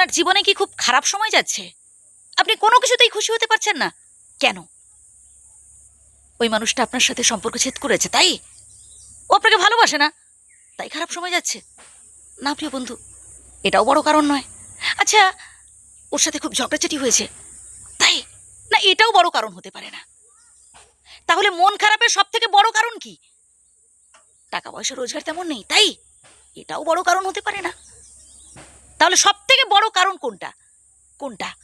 আপনার জীবনে কি খুব খারাপ সময় যাচ্ছে? আপনি কোনো কিছুতেই খুশি হতে পারছেন না। কেন? ওই মানুষটা আপনার সাথে সম্পর্ক ছেদ করেছে, তাই? ও আপনাকে ভালোবাসে না। তাই খারাপ সময় যাচ্ছে। না, প্রিয় বন্ধু, এটাও বড় কারণ নয়। আচ্ছা ওর সাথে খুব ঝগড়াঝাটি হয়েছে। তাই? না, এটাও বড় কারণ হতে পারে না। তাহলে মন খারাপের সব থেকে বড় কারণ কি? টাকা পয়সা, রোজগার তেমন নেই, তাই? এটাও বড় কারণ হতে পারে না। তাহলে সব থেকে বড় কারণ কোনটা? কোনটা?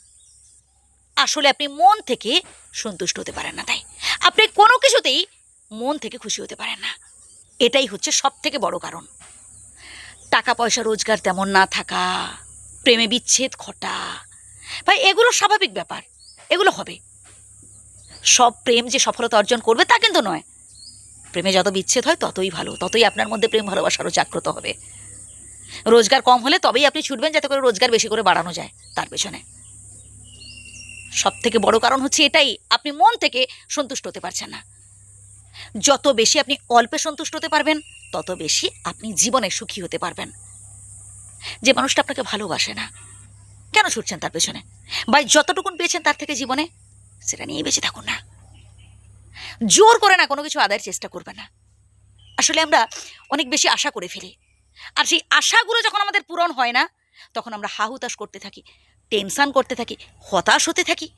আসলে আপনি মন থেকে সন্তুষ্ট হতে পারেন না তাই। আপনি কোনো কিছুতেই মন থেকে খুশি হতে পারেন না। এটাই হচ্ছে সব থেকে বড় কারণ। টাকা পয়সা রোজগার তেমন না থাকা, প্রেমে বিচ্ছেদ ঘটা। ভাই, এগুলো স্বাভাবিক ব্যাপার। এগুলো হবে। সব প্রেম যে সফলতা অর্জন করবে তা কিন্তু নয়। প্রেমে যত বিচ্ছেদ হয় ততই ভালো, ততই আপনার মধ্যে প্রেম ভালোবাসারও জাগ্রত হবে। রোজগার কম হলে তবেই আপনি ছুটবেন যাতে করে রোজগার বেশি করে বাড়ানো যায় তার পেছনে। সব থেকে বড় কারণ হচ্ছে এটাই, আপনি মন থেকে সন্তুষ্ট হতে পারছেন না। যত বেশি আপনি অল্পে সন্তুষ্ট হতে পারবেন, তত বেশি আপনি জীবনে সুখী হতে পারবেন। যে মানুষটা আপনাকে ভালোবাসে না, কেন ছুটছেন তার পেছনে? বা যতটুকুন পেয়েছেন তার থেকে জীবনে, সেটা নিয়ে বেঁচে থাকুন না। জোর করে না কোনো কিছু আদায়ের চেষ্টা করবে না। আসলে আমরা অনেক বেশি আশা করে ফেলি। আর সেই আশাগুলো যখন আমাদের পূরণ হয় না, তখন আমরা হাহুতাশ করতে থাকি, টেনশন করতে থাকি, হতাশ হতে থাকি।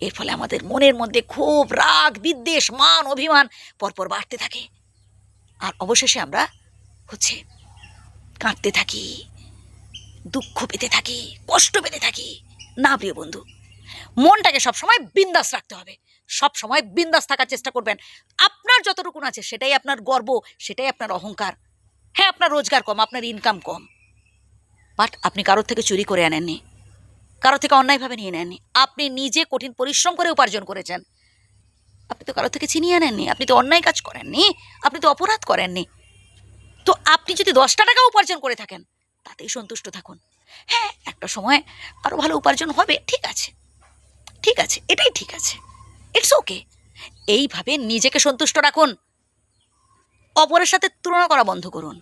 এর ফলে আমাদের মনের মধ্যে ক্ষোভ রাগ, বিদ্বেষ, মান, অভিমান পরপর বাড়তে থাকে। আর অবশেষে আমরা হচ্ছে কাঁদতে থাকি, দুঃখ পেতে থাকি, কষ্ট পেতে থাকি। না প্রিয় বন্ধু, মনটাকে সবসময় বিন্দাস রাখতে হবে। সব সময় বিন্দাস থাকার চেষ্টা করবেন। আপনার যতটুকুন আছে সেটাই আপনার গর্ব, সেটাই আপনার অহংকার। হ্যাঁ আপনার রোজগার কম, আপনার ইনকাম কম। বাট আপনি কারোর থেকে চুরি করে আনেননি। কারোর থেকে অন্যায়ভাবে নিয়ে নেননি। আপনি নিজে কঠিন পরিশ্রম করে উপার্জন করেছেন। আপনি তো কারোর থেকে ছিনিয়ে আনেননি, আপনি তো অন্যায় কাজ করেননি, আপনি তো অপরাধ করেননি। তো আপনি যদি দশটা টাকা উপার্জন করে থাকেন, তাতেই সন্তুষ্ট থাকুন। হ্যাঁ একটা সময় আরও ভালো উপার্জন হবে, ঠিক আছে। ঠিক আছে, এটাই ঠিক আছে। ইটস ওকে এইভাবে নিজেকে সন্তুষ্ট রাখুন। অপরের সাথে তুলনা করা বন্ধ করুন।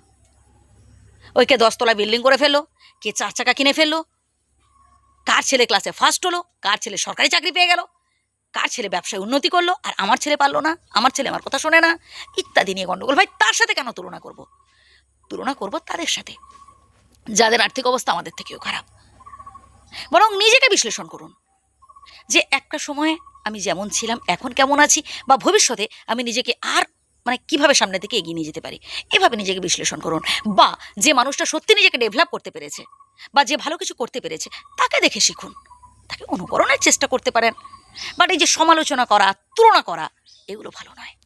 ওই কে দশতলা বিল্ডিং করে ফেলো, কে চার চাকা কিনে ফেলল। কার ছেলে ক্লাসে ফার্স্ট হলো, কার ছেলে সরকারি চাকরি পেয়ে গেল। কার ছেলে ব্যবসায় উন্নতি করল, আর আমার ছেলে পারল না, আমার ছেলে আমার কথা শোনে না, ইত্যাদি নিয়ে গণ্ডগোল ভাই, তার সাথে কেন তুলনা করব? তুলনা করব তাদের সাথে। যাদের আর্থিক অবস্থা আমাদের থেকেও খারাপ। বরং নিজেকে বিশ্লেষণ করুন। যে একটা সময়ে আমি যেমন ছিলাম, এখন কেমন আছি, বা ভবিষ্যতে আমি নিজেকে আর মানে কীভাবে সামনের দিকে এগিয়ে নিয়ে যেতে পারি? এভাবে নিজেকে বিশ্লেষণ করুন। বা যে মানুষটা সত্যি নিজেকে ডেভেলপ করতে পেরেছে বা যে ভালো কিছু করতে পেরেছে, তাকে দেখে শিখুন। তাকে অনুকরণের চেষ্টা করতে পারেন। বাট এই যে সমালোচনা করা, তুলনা করা, এগুলো ভালো নয়।